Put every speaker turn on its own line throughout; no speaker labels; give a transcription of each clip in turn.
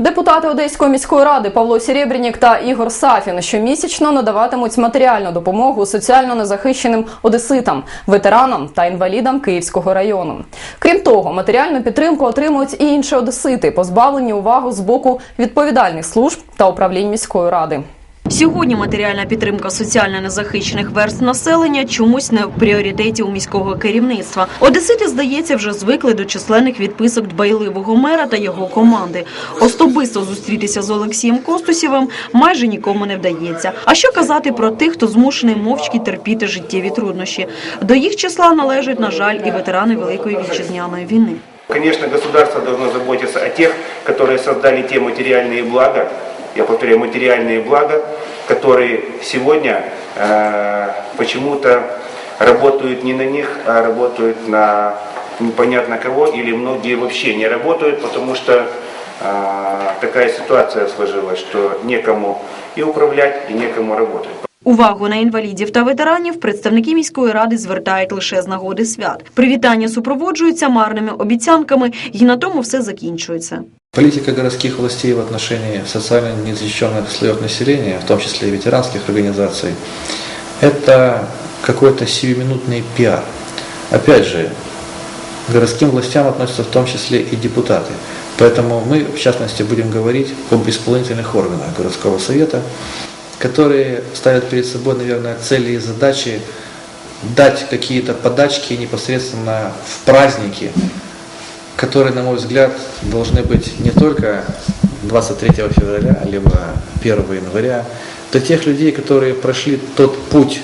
Депутати Одеської міської ради Павло Серебрянік та Ігор Сафін щомісячно надаватимуть матеріальну допомогу соціально незахищеним одеситам, ветеранам та інвалідам Київського району. Крім того, матеріальну підтримку отримують і інші одесити, позбавлені увагу з боку відповідальних служб та управлінь міської ради.
Сьогодні матеріальна підтримка соціально незахищених верств населення чомусь не в пріоритеті у міського керівництва. Одесити, здається, вже звикли до численних відписок дбайливого мера та його команди. Особисто зустрітися з Олексієм Костусєвим майже нікому не вдається. А що казати про тих, хто змушений мовчки терпіти життєві труднощі? До їх числа належать, на жаль, і ветерани Великої вітчизняної війни.
Конечно, государство должно заботиться о тех, которые создали те материальные блага, я повторяю, материальные блага, которые сегодня э, почему-то работают не на них, а работают на непонятно кого, или многие вообще не работают, потому что э, такая ситуация сложилась, что некому и управлять, и некому работать.
Увагу на інвалідів та ветеранів представники міської ради звертають лише з нагоди свят. Привітання супроводжуються марними обіцянками, і на тому все закінчується.
Политика городских властей в отношении социально незащищенных слоев населения, в том числе и ветеранских организаций, это какой-то сиюминутный пиар. Опять же, к городским властям относятся в том числе и депутаты. Поэтому мы, в частности, будем говорить об исполнительных органах городского совета, которые ставят перед собой, наверное, цели и задачи дать какие-то подачки непосредственно в праздники, которые, на мой взгляд, должны быть не только 23 февраля, либо 1 января, для тех людей, которые прошли тот путь,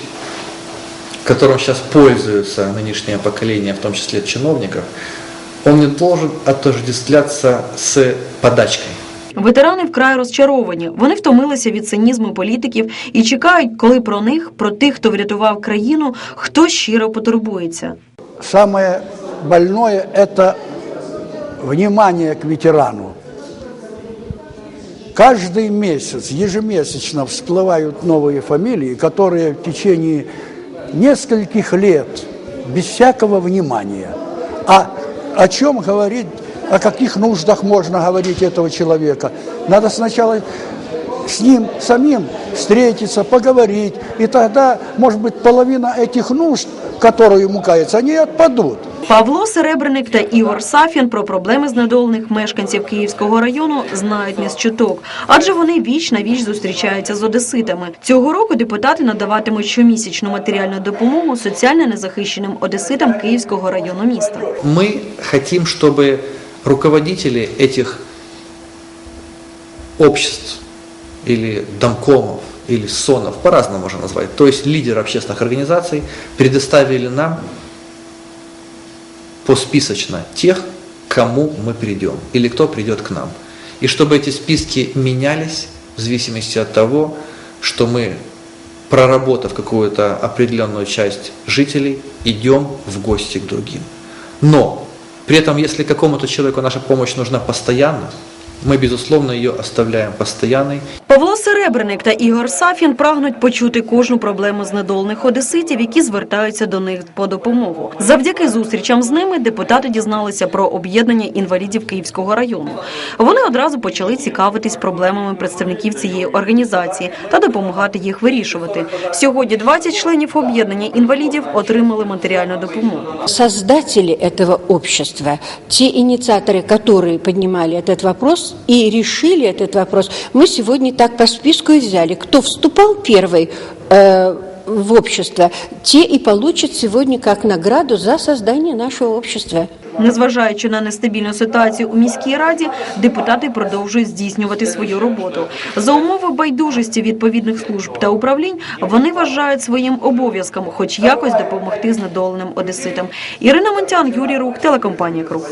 которым сейчас пользуются нынешнее поколение, в том числе чиновников, он не должен отождествляться с подачкой.
Ветерани вкрай розчаровані. Вони втомилися від цинізму політиків і чекають, коли про них, про тих, хто врятував країну, хто щиро потурбується.
Самое больное – это внимание к ветерану. Каждый месяц, ежемесячно всплывают новые фамилии, которые в течение нескольких лет без всякого внимания. А о чем говорить, о каких нуждах можно говорить этого человека? Надо сначала с ним самим встретиться, поговорить, и тогда, может быть, половина этих нужд, которые ему каются, они отпадут.
Павло Серебряник та Ігор Сафін про проблеми знедолених мешканців Київського району знають не з чуток, адже вони віч на віч зустрічаються з одеситами. Цього року депутати надаватимуть щомісячну матеріальну допомогу соціально незахищеним одеситам Київського району міста.
Мы хотим, чтобы руководители этих обществ или домкомов, или сонов, по-разному можно назвать, то есть лидеры общественных организаций, предоставили нам посписочно тех, кому мы придем, или кто придет к нам. И чтобы эти списки менялись в зависимости от того, что мы, проработав какую-то определенную часть жителей, идем в гости к другим. Но при этом, если какому-то человеку наша помощь нужна постоянно, мы, безусловно, ее оставляем постоянной
Павло Серебряник та Ігор Сафін прагнуть почути кожну проблему знедолених одеситів, які звертаються до них по допомогу. Завдяки зустрічам з ними депутати дізналися про об'єднання інвалідів Київського району. Вони одразу почали цікавитись проблемами представників цієї організації та допомагати їх вирішувати. Сьогодні 20 членів об'єднання інвалідів отримали матеріальну допомогу.
Создатели этого общества, те инициаторы, которые поднимали этот вопрос и решили этот вопрос, мы сегодня так по списку и взяли. Кто вступал первый э, в общество, те и получат сегодня как награду за создание нашего общества.
Незважаючи на нестабільну ситуацію у міській раді, депутати продовжують здійснювати свою роботу. За умови байдужості відповідних служб та управлінь вони вважають своїм обов'язком, хоч якось допомогти знедоленим одеситам. Ірина Монтян, Юрій Рух, телекомпанія Круг.